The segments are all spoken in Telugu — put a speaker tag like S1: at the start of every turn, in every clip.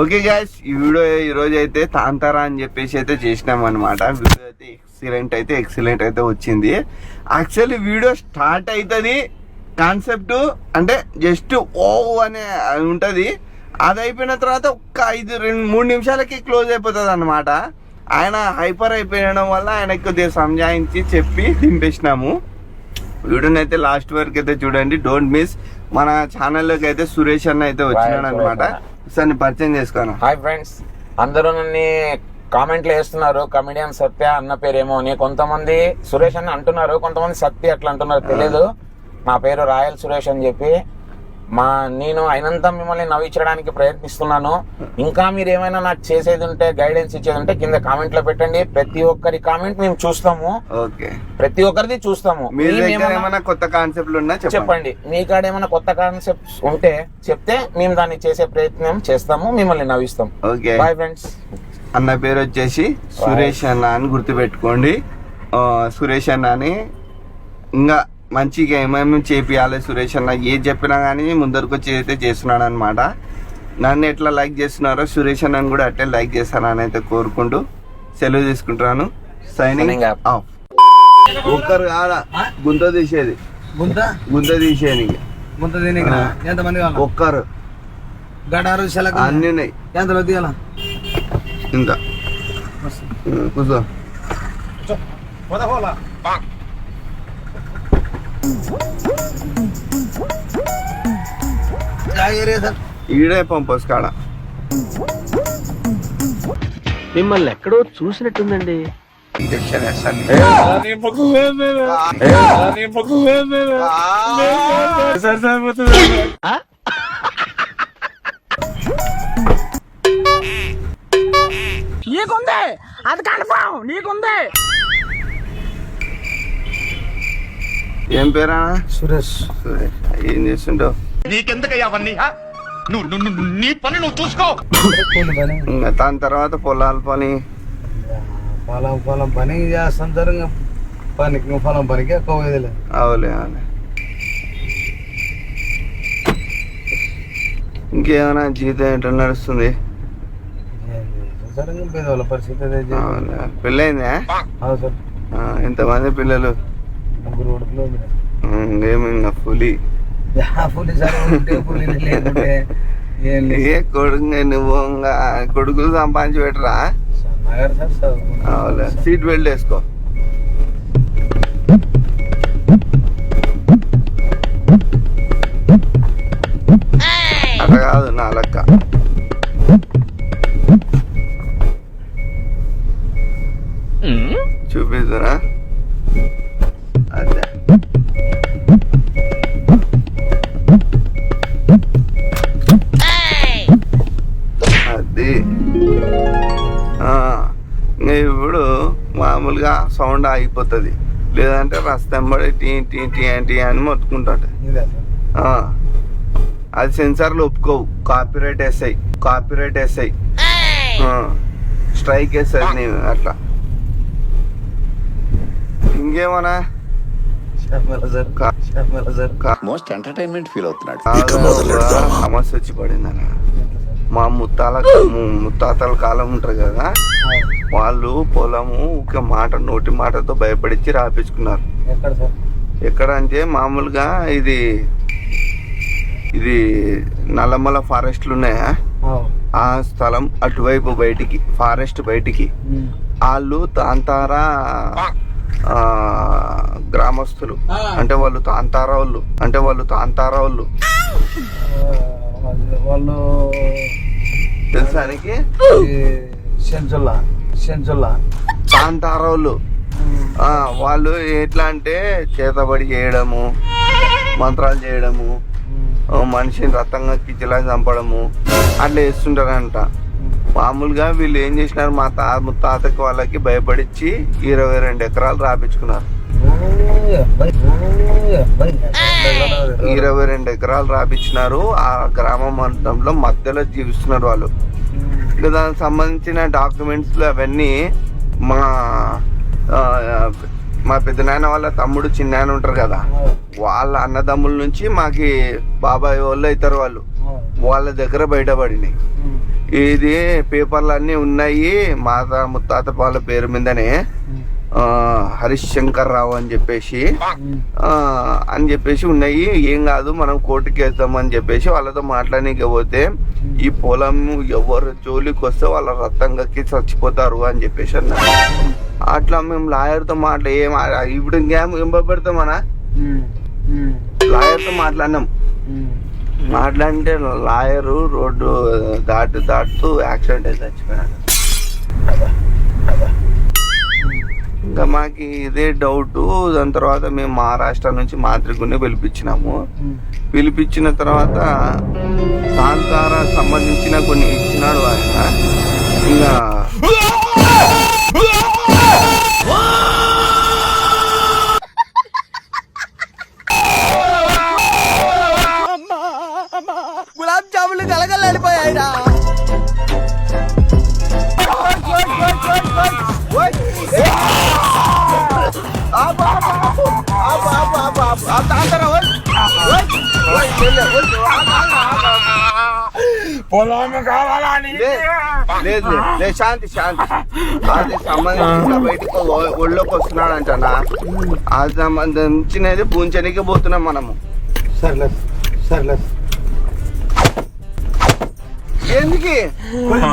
S1: ఓకే గాయస్ ఈ వీడియో ఈ అయితే తాంతారా అని చెప్పేసి అయితే చేసినాం అనమాట వీడియో అయితే ఎక్సలెంట్ అయితే ఎక్సలెంట్ అయితే వచ్చింది. యాక్చువల్లీ వీడియో స్టార్ట్ అవుతుంది కాన్సెప్ట్ అంటే జస్ట్ ఓ అనే ఉంటుంది. అది అయిపోయిన తర్వాత ఒక్క ఐదు రెండు మూడు నిమిషాలకి క్లోజ్ అయిపోతుంది అనమాట ఆయన హైపర్ అయిపోయడం వల్ల ఆయన కొద్దిగా సంజాయించి చెప్పి దింపేసినాము. వీడియోని అయితే లాస్ట్ వరకు అయితే చూడండి డోంట్ మిస్ మన ఛానల్లోకి అయితే సురేష్ అన్న అయితే వచ్చినాడు అనమాట సార్ పరిచయం చేసుకోను.
S2: హాయ్ ఫ్రెండ్స్ అందరూ నన్ను కామెంట్లు వేస్తున్నారు. కమిడియన్ సత్య అన్న పేరేమో అని. కొంతమంది సురేష్ అని అంటున్నారు. కొంతమంది సత్య అట్లా అంటున్నారు. తెలియదు నా పేరు రాయల్ సురేష్ అని చెప్పి మా నేను అయినంత మిమ్మల్ని నవ్వించడానికి ప్రయత్నిస్తున్నాను. ఇంకా మీరు ఏమైనా నాకు చేసేది ఉంటే గైడెన్స్ ఇచ్చేది ఉంటే కింద కామెంట్లో పెట్టండి. ప్రతి ఒక్కరి కామెంట్ మేము చూస్తాము.
S1: ఓకే.
S2: ప్రతి ఒక్కరిది చూస్తాము.
S1: ఏమైనా కొత్త కాన్సెప్ట్లు ఉన్నా చెప్పండి.
S2: మీ కాడ ఏమైనా కొత్త కాన్సెప్ట్స్ ఉంటే చెప్తే మేము దాన్ని చేసే ప్రయత్నం చేస్తాము మిమ్మల్ని నవ్విస్తాం
S1: ఓకే.
S2: బాయ్ ఫ్రెండ్స్
S1: అన్న పేరు వచ్చేసి సురేష్ అన్న అని గుర్తుపెట్టుకోండి. సురేష్ అన్న అని ఇంకా మంచిగా ఏమేమి చేపియాలి సురేష్ అన్న ఏది చెప్పినా కానీ ముందరకు వచ్చి అయితే చేస్తున్నాడు అనమాట నన్ను ఎట్లా లైక్ చేస్తున్నారో సురేష్ అన్నని కూడా అట్లే లైక్ చేస్తానని అయితే కోరుకుంటూ సెలవు తీసుకుంటున్నాను. సైనింగ్. ఆఫ్ ఒక్కరు కాదా? గుంత తీసేది.
S3: గుంత?
S1: గుంత తీసేది
S3: గుంత తినక
S1: ఆ.
S3: ఎంత మంది కావాలి?
S1: ఒక్కరు.
S3: గడారు సెలకు
S1: అన్ని ఉన్నాయి.
S3: ఎంతలో తీయాల?
S1: ఇంత కూర్చో. ఈడే పంపస్ కాడ
S4: మిమ్మల్ని ఎక్కడో చూసినట్టుందండి.
S1: ఇంజక్షన్
S5: నీకుంది. అది కన్ఫామ్ నీకుంది.
S1: ఏం పేరా
S3: సురేష్.
S1: సురేష్ ఏం చేస్తుంటావు?
S6: నీకెందుకయ్యా అవన్నీ? నువ్వు నీ పని నువ్వు చూసుకో.
S1: దాని తర్వాత పొలాల పని.
S3: పొలం పొలం పని చేస్తాం సార్ ఇంకా పనికి పొలం పనికి ఎక్కువ
S1: అవులే అవులే. ఇంకేమైనా జీవితం ఏంటో నడుస్తుంది? పెళ్ళైందా? ఎంతమంది పిల్లలు? ఇంకా పులి.
S3: లేకుంటే ఏం లేదు.
S1: ఏ కొడుకు నువ్వు కొడుకులు సంపాదించి పెట్టరా? సీట్ బెల్ట్ వేసుకో. అట్లా కాదు నా లెక్క. చూపిస్తున్నా అదే. అది. ఇప్పుడు మామూలుగా సౌండ్ ఆగిపోతుంది. లేదంటే రస్తంబడి టీ టీ టీ టీ అని మొత్తుకుంటాడు.
S3: ఇదే. సార్
S1: ఆ, అది సెన్సార్లు ఒప్పుకోవు. కాపీరైట్ వేస్తాయి కాపీరైట్ వేస్తాయి స్ట్రైక్ వేస్తుంది నేను అట్లా. ఇంకేమన్నా?
S6: మోస్ట్ ఎంటర్టైన్మెంట్ ఫీల్ అవుతున్నాడు.
S1: సమస్య వచ్చి మా ముత్తాల ముత్తాతల కాలం ఉంటారు కదా? వాళ్ళు పొలము ఒక మాట నోటి మాటతో భయపడిచ్చి రాపించుకున్నారు
S3: ఎక్కడ సార్?
S1: ఎక్కడ అంటే మామూలుగా ఇది ఇది నల్లమల ఫారెస్ట్లు ఉన్నాయా. ఆ స్థలం అటువైపు బయటికి ఫారెస్ట్ బయటికి. వాళ్ళు తాంతారా గ్రామస్తులు. అంటే వాళ్ళు తాంతారా వాళ్ళు అంటే వాళ్ళు తాంతారా వాళ్ళు
S3: వాళ్ళు- వాళ్ళు
S1: తెలుసా నీకు?
S3: సెంచుల్లా సెంచుల్లా
S1: తాంతారా వాళ్ళు వాళ్ళు ఎట్లా అంటే చేతబడి చేయడము మంత్రాలు చేయడము మనిషిని రక్తంగా కిచ్చిలా చంపడము అట్లా చేస్తుంటారంట. మామూలుగా వీళ్ళు ఏం చేసినారు మా తా ముత్తాతకి వాళ్ళకి భయపడిచ్చి ఇరవై రెండు ఎకరాలు రాపించుకున్నారు ఇరవై రెండు ఎకరాలు రాపించినారు ఆ గ్రామ మండలంలో మధ్యలో జీవిస్తున్నారు వాళ్ళు. ఇంకా దానికి సంబంధించిన డాక్యుమెంట్స్ అవన్నీ మా మా పెద్ద నాయన వాళ్ళ తమ్ముడు చిన్న ఆయన ఉంటారు కదా వాళ్ళ అన్నదమ్ముల నుంచి మాకి బాబాయ్ వాళ్ళు అవుతారు వాళ్ళు. వాళ్ళ దగ్గర బయటపడినాయి. ఇది పేపర్లు అన్నీ ఉన్నాయి మాత ముత్తాత వాళ్ళ పేరు మీదనే. ఆ, హరీష్ శంకర్ రావు అని చెప్పేసి. ఆ, అని చెప్పేసి ఉన్నాయి. ఏం కాదు మనం కోర్టుకి అని చెప్పేసి వాళ్ళతో మాట్లాడనీకి పోతే ఈ పొలం ఎవరు జోలికి వస్తే వాళ్ళ రక్తం కక్కి చచ్చిపోతారు అని చెప్పేసి అన్నారు. అట్లా మేము లాయర్తో మాట్లా ఏం ఇప్పుడు ఇంకేం ఏం పెడతామనా లాయర్తో మాట్లాడినాం. మాట్లాడితే లాయరు రోడ్డు దాటు దాటుతూ యాక్సిడెంట్ అయితే చచ్చిపోయాడు. ఇంకా మాకు ఇదే డౌట్. దాని తర్వాత మేము మహారాష్ట్ర నుంచి మాతృకుని పిలిపించినాము. పిలిపించిన తర్వాత కాంతార సంబంధించిన కొన్ని ఇచ్చినాడు ఆయన. ఇంకా
S2: పొలం కావాలని
S1: లే- లేదు లేదు, లేదు శాంతి శాంతి. అది సంబంధించిన బయటకు ఒళ్ళోకి వస్తున్నాడంటనా అది సంబంధించినది పూంచనికి పోతున్నాం మనము.
S3: సర్లే సర్లే
S1: ఎందుకు?
S3: కొంచెం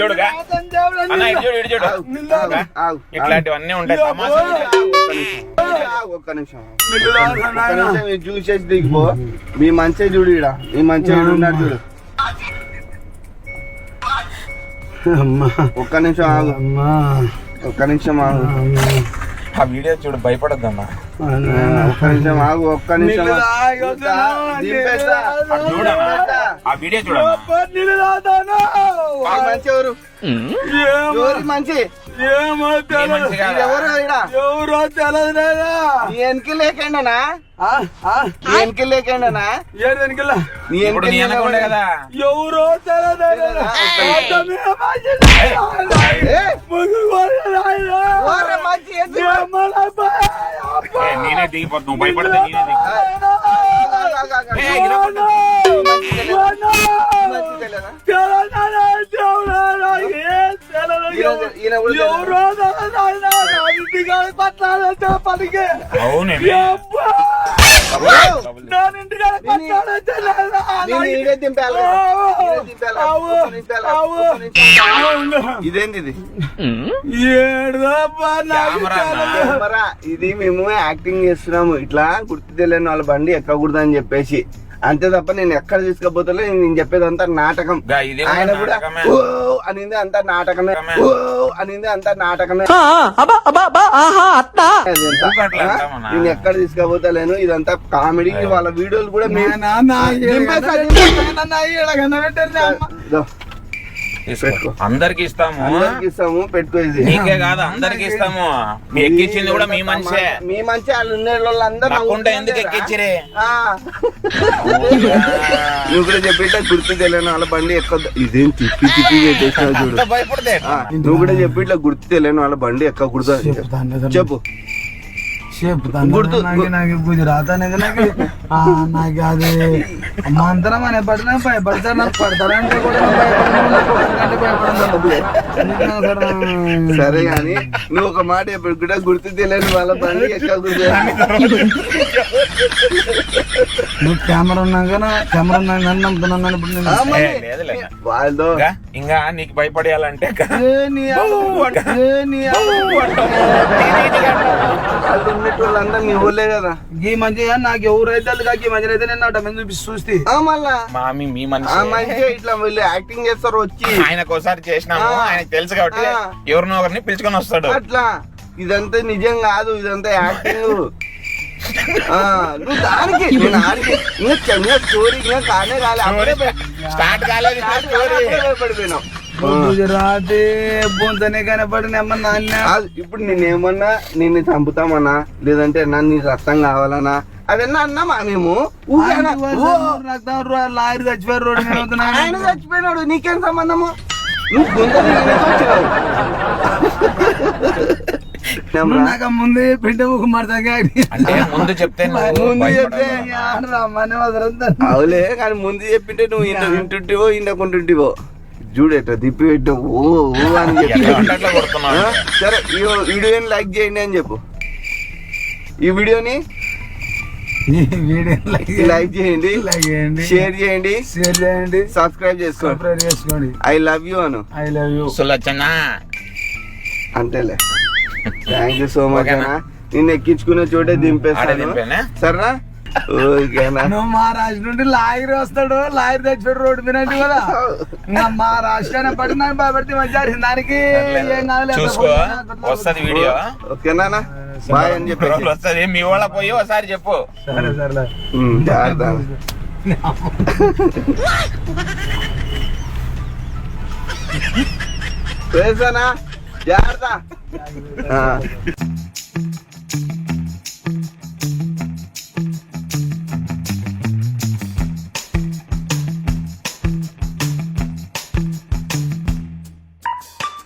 S2: చూడు
S1: ఆగు, ఆగు,
S2: ఇట్లాంటివన్నీ ఉంటాయి. తమాషా
S1: ఒక్క నిమిషం. ఒక్క చూసేసి దిగిపో. మీ మంచి చూడు ఇడ మీ మంచి ఉన్నాడు చూడు.
S3: అమ్మా.
S1: ఒక్క నిమిషం ఆగు.
S3: అమ్మా.
S1: ఒక్క నిమిషం ఆగు.
S2: ఆ వీడియో చూడు భయపడద్దమ్మా.
S1: ఒక్క నిమిషం ఆగు ఒక్క నిమిషం.
S2: ఆ వీడియో
S1: మీ మంచి ఎవరి మంచి? ఎవరు. నీ వెనక లేకండనా
S3: ఆ, ఆ,
S1: నీ వెనక లేకండనా
S3: ఏడు వెనకలా?
S1: నీ వెనక
S2: అనుకుంటే కదా.
S3: ఎవరో
S2: నేనే దిగిపోతు నువ్వు భయపడితే నేనే దిగి.
S1: తెలియదా? ఇదేంది ఇది ఇది మేము యాక్టింగ్ చేస్తున్నాము ఇట్లా గుర్తు తెలియని వాళ్ళ బండి ఎక్కకూడదు అని చెప్పేసి అంతే తప్ప నేను ఎక్కడ తీసుకపోతలే నేను చెప్పేది అంతా నాటకం
S2: గా, ఇది కూడా
S1: ఆయన కూడా
S2: నాటకమే.
S1: ఓ అనింది అంతా నాటకమే. ఓ అనింది అంతా నాటకమే? నేను ఎక్కడ తీసుకపోతలేను ఇదంతా కామెడీ వాళ్ళ వీడియోలు కూడా
S2: తీసుకో. అందరికి ఇస్తాము.
S1: అందరికి ఇస్తాము పెట్టుకో ఇది.
S2: నీకే కాదు అందరికి ఇస్తాము. మీ ఎక్కించింది కూడా మీ మనిషే
S1: మీ మంచి వాళ్ళు ఉండే
S2: ఎందుకు ఎక్కించిరే
S1: ఆ. నువ్వు కూడా చెప్పిట్లా గుర్తు తెలియని వాళ్ళ బండి ఎక్కద్దు ఇదేం తిప్పి తిప్పి చూడు
S2: అంత భయపడితే
S1: ఆ, నువ్వు కూడా చెప్పి ఇట్లా గుర్తు తెలియని వాళ్ళ బండి ఎక్కకూడదు చెప్పు.
S3: చెప్తాను, నిజం.
S1: చెప్పు
S3: చెప్తాను
S1: గుర్తు-
S3: నాకు గుజరాత్ అనేది నాకు ఆ, నాకు అది మంత్రం అనే పడినా భయపడతారు నాకు పడతారంటే కూడా
S1: సరే కానీ నువ్వు ఒక మాట ఎప్పుడు కూడా గుర్తు తెలియని వాళ్ళ బండి ఎక్కడ గుర్తు
S3: నువ్వు కెమెరా ఉన్నాక కెమెరా ఉన్నాక నమ్ముతున్నాను ఇప్పుడు.
S1: వాళ్ళతో
S2: ఇంకా ఇంకా నీకు భయపడేయాలంటే
S1: వాళ్ళంతా మీ ఊళ్ళే కదా.
S3: ఈ మంచిగా నాకు ఎవరైతే అది కాక ఈ మంచిగా అయితే నేను అట్ట మీద చూపిస్తూ చూస్తే.
S1: ఆ, మళ్ళా?
S2: మామి మీ
S1: ఆ
S2: మనిషి
S1: మంచిగా ఇట్లా వీళ్ళు యాక్టింగ్ చేస్తారు వచ్చి.
S2: ఆయనకు ఒకసారి చేసినాము. ఆయనకు తెలుసు కాబట్టి. ఎవరినో ఒకరిని పిలుచుకొని వస్తాడు.
S1: అట్లా. ఇదంతా నిజం కాదు ఇదంతా యాక్టింగ్ ఆ, నువ్వు దానికి ఇంకా స్టోరీ ఇంకా కానే కాలే అప్పుడే భయ-
S2: స్టార్ట్ కాలేదు స్టోరీ.
S3: గుజరాత్ బొంతనే నాన్న.
S1: ఇప్పుడు నేనేమన్నా నిన్ను చంపుతామన్నా లేదంటే నన్ను నీకు రక్తం కావాలన్నా అవన్నీ అన్నామా మేము?
S3: లాయర్ చచ్చిపోయారు రోడ్డు.
S1: ఆయన చచ్చిపోయినాడు నీకేం సంబంధము? నువ్వు?
S3: నాకు ముందే బిడ్డ
S2: అంటే ముందు చెప్తే
S1: ముందు అవులే కానీ ముందు చెప్పింటే నువ్వు ఇంట ఇంటుంటివో ఇంటకుంటుంటివో చూడేట తిప్పి పెట్టు ఓ ఓ అని చెప్పి? సరే ఈ వీడియోని లైక్ చేయండి అని చెప్పు. ఈ వీడియోని
S3: లైక్
S1: లైక్ చేయండి
S3: లైక్ చేయండి
S1: షేర్ చేయండి
S3: షేర్ చేయండి
S1: సబ్స్క్రైబ్ చేసుకోండి.
S3: సబ్స్క్రైబ్ చేసుకోండి.
S1: I love you Anu.
S3: I love you.
S2: సులచ్చనా
S1: అంతేలే. Thank you so much? అన్న. నిన్ను ఎక్కించుకునే చోటే దింపేస్తాను? సరేనా?
S3: నువ్వు మా రాష్ట్రం నుండి లాయర్ వస్తాడు లాయర్ చచ్చిపోయాడు రోడ్డు మీద కదా. ఇంకా మా రాష్ట్రాన్ని పడి నాకు భయపడితే మంచిగా దానికి ఏం
S2: వస్తది వీడియో.
S1: ఓకేనా బాయ్ అని చెప్పేసి.
S2: వస్తుంది. మీ వాళ్ళ పోయి ఒకసారి చెప్పు.
S3: సరే సరే.
S1: జాగ్రత్త వేసానా జాగ్రత్త. ఆ.